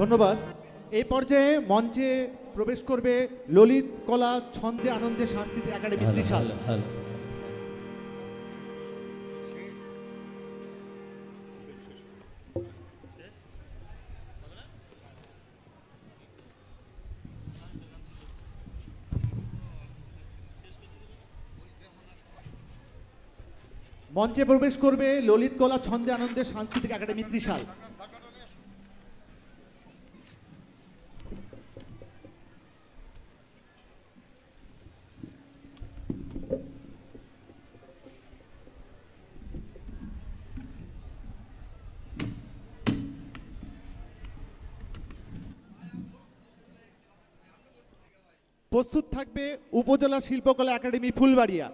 ধন্যবাদ। এই পর্যায়ে মঞ্চে প্রবেশ করবে ললিত কলা ছন্দে আনন্দে সাংস্কৃতিক একাডেমি ত্রিশাল। মঞ্চে প্রবেশ করবে ললিত কলা ছন্দে আনন্দে সাংস্কৃতিক একাডেমি ত্রিশাল। প্রস্তুত থাকবে উপজেলা শিল্পকলা একাডেমি ফুলবাড়িয়া।